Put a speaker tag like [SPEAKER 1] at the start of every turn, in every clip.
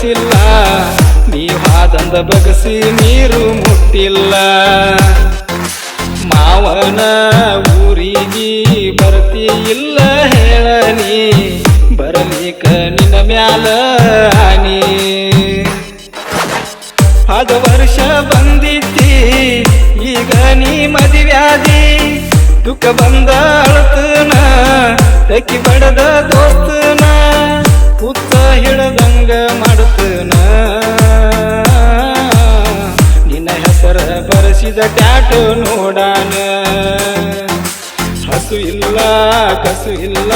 [SPEAKER 1] ಸೊಗಸಿಲ್ಲ ನೀವಾದಂದ ಬಗಸಿ ನೀರು ಮುಟ್ಟಿಲ್ಲ. ಮಾವನ ಊರಿಗೆ ಬರ್ತಿ ಇಲ್ಲ ಹೇಳನಿ ಬರಲಿಕ ನಿನ್ನ ಮ್ಯಾಲ ಆನಿ. ಅದು ವರ್ಷ ಬಂದಿತ್ತಿ ಈಗ ನೀ ಮದುವ್ಯಾದಿ. ದುಃಖ ಬಂದ ಅಳತನ, ತಕ್ಕಿ ಬಡದ ದೋಸ್ತನ, ಹುತ್ತ ಹಿಡದಂಗ ಮಾಡುತ್ತೇನ? ನಿನ್ನ ಹೆಸರ ಬರೆಸಿದ ಟ್ಯಾಟು ನೋಡಾನ? ಹಸು ಇಲ್ಲ, ಕಸು ಇಲ್ಲ,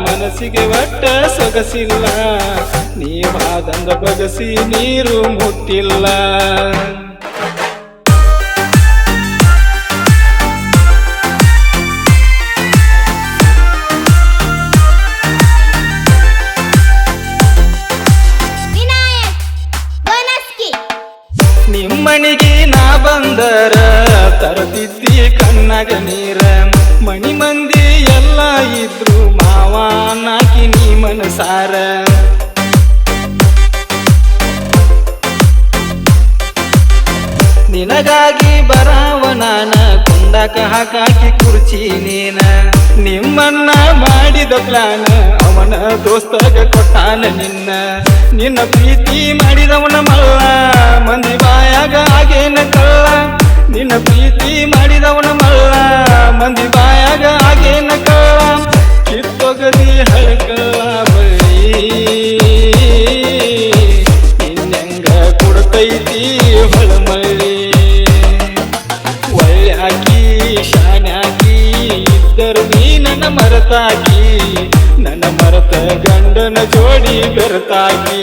[SPEAKER 1] ಮನಸ್ಸಿಗೆ ಒಟ್ಟ ಸೊಗಸಿಲ್ಲ. ನೀವಾದಂದ ಬಗಸಿ ನೀರು ಮುಟ್ಟಿಲ್ಲ. ತರತಿದ್ದಿ ಕಣ್ಣಗ ನೀರ. ಮಣಿ ಮಂದಿ ಎಲ್ಲ ಇದ್ರು, ಮಾವ ನಾಕಿ ನೀ ಮನಸಾರ. ನಿನಗಾಗಿ ಬರಾವ ನಾನ, ಕುಂದಕ ಹಾಕಾಕಿ ಕುರ್ಚಿ ನೀನ. ನಿಮ್ಮನ್ನ ಮಾಡಿದ ಪ್ಲಾನ, ಅವನ ದೋಸ್ತಗ ಕೊಟ್ಟಾನ ನಿನ್ನ. ನಿನ್ನ ಪ್ರೀತಿ ಮಾಡಿದವನ ಮಲ್ಲ ಮಂದಿ ನಿನ್ನ ಪ್ರೀತಿ ಮಾಡಿದವನ ಮಲ್ಲ, ಮಂದಿ ಬಾಯಾಗ ಆಗೇನ ಕಳ್ಳ ಕಿತ್ತೊಗದಿ ಹಳಕಲ್ಲ ಬಳಿ. ನಿನ್ನಂಗ ಕೊಡ್ತೈತಿ ಹೊಳಮಳ್ಳಿ. ಒಳ್ಳ್ಯಾಕಿ ಶಾನ್ಯಾಕಿ ಇದ್ದರು ನೀ ನನ್ನ ಮರತಾಕಿ, ನನ್ನ ಮರತ ಗಂಡನ ಜೋಡಿ ಬೆರತಾಕಿ.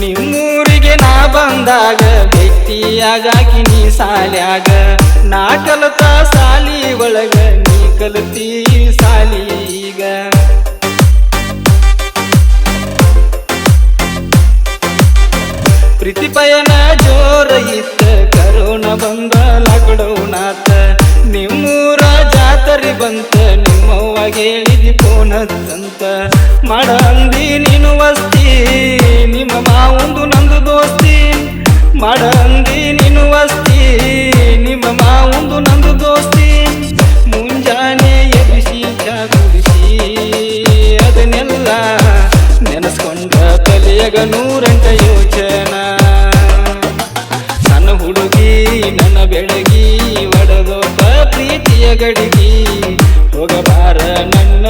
[SPEAKER 1] ನಿಮ್ಮೂರಿಗೆ ನಾ ಬಂದಾಗ ವ್ಯಕ್ತಿಯಾಗಿ ನೀ ಸಾಲ್ಯಾಗ. ನಾ ಕಲತ ಸಾಲಿ ಒಳಗ, ನೀ ಕಲತಿ ಸಾಲಿ ಈಗ. ಪ್ರೀತಿ ಪಯಣ ಜೋರ ಇತ್ತ, ಕರೋನ ಬಂದ ಲಾಕ್ಡೌನ್ ಆತ. ನಿಮ್ಮೂರ ಜಾತರಿ ಬಂತ, ನಿಮ್ಮವ್ವ ಹತ್ತಂತ ಮಾಡ ಅಂದಿ ನೀನು ವಸ್ತಿ, ನಿಮ್ಮ ಮಾವೊಂದು ನಂದು ದೋಸ್ತಿ. ಮಾಡ ಅಂದಿ ನೀನು ವಸ್ತಿ, ನಿಮ್ಮ ಮಾವೊಂದು ನಂದು ದೋಸ್ತಿ. ಮುಂಜಾನೆ ಎಬ್ಬಿಸಿ ಜಾಗುಡಿಸಿ ಅದನ್ನೆಲ್ಲ ನೆನೆಸ್ಕೊಂಡ ತಲೆಯಗ ನೂರಂಟ ಯೋಚನ. ನನ್ನ ಹುಡುಗಿ, ನನ್ನ ಬೆಳಗಿ ಒಡದೋಪ ಪ್ರೀತಿಯ ಗಡಿಗಿ. ಹೋಗಬಾರ ನನ್ನ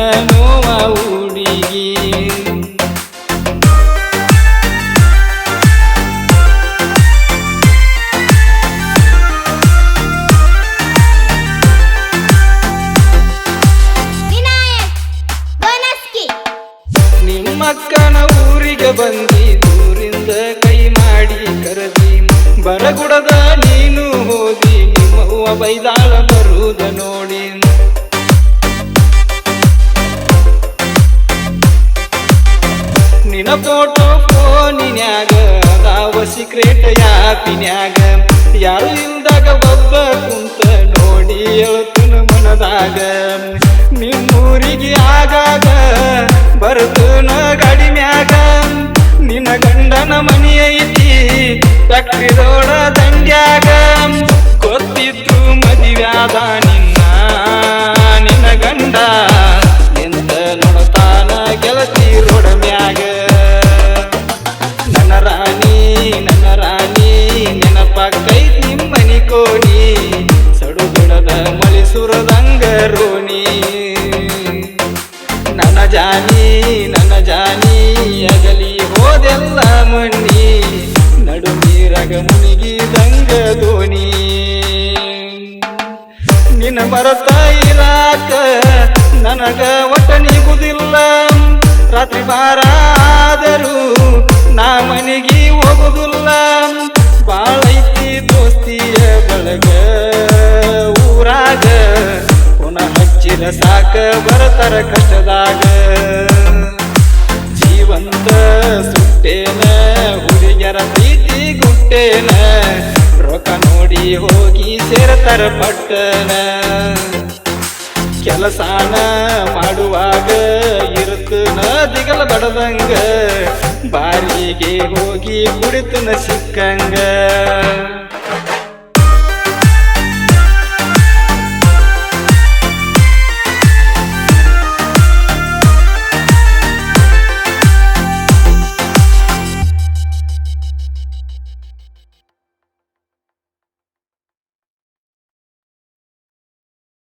[SPEAKER 1] ಬರಗುಡದ ನೀನು ಹೋದಿ ನಿಮ್ಮವ್ವ ಬೈದಾಳ ಬರುವುದ ನೋಡಿ. ನಿನ್ನ ಫೋಟೋ ಫೋನಿನ್ಯಾಗ ಅದಾವ ಸೀಕ್ರೆಟ್ ಯಾಪಿನ್ಯಾಗ ಯಾರು ಇಲ್ದಾಗ ಒಬ್ಬ ಕುಂತ ನೋಡಿ ಹೇಳ್ತನ ಮನದಾಗ. ನಿಮ್ಮೂರಿಗೆ ಆಗಾಗ ಮಣ್ಣಿ ನಡು ನೀರಗ ಮುನಿಗಿದಂಗ ದೋಣಿ ನಿನ್ನ ಬರತ ಇರಾಕ ನನಗ ಒಟ್ಟ ನೀಗುದಿಲ್ಲ ರಾತ್ರಿ ಬಾರಾದರೂ ನಾ ಮನೆಗೆ ಹೋಗುದಿಲ್ಲ. ಬಾಳೈತಿ ದೋಸ್ತಿಯ ಬಳಗ, ಊರಾಗ ಪುನಃ ಹಚ್ಚಿದ ಸಾಕ ಬರತರ ಕಷ್ಟದಾಗ. ಜೀವಂತ ಹುಟ್ಟೇನ ಹುಡುಗರ ಪ್ರೀತಿ ಗುಟ್ಟೇನ ರೊಕ್ಕ ನೋಡಿ ಹೋಗಿ ಸೇರತರ ಪಟ್ಟನ. ಕೆಲಸಾನ ಮಾಡುವಾಗ ಇರುತ್ತನ ದಿಗಲ ಬಡದಂಗ. ಬಾರಿಗೆ ಹೋಗಿ ಕುಡಿತನ ಸಿಕ್ಕಂಗ.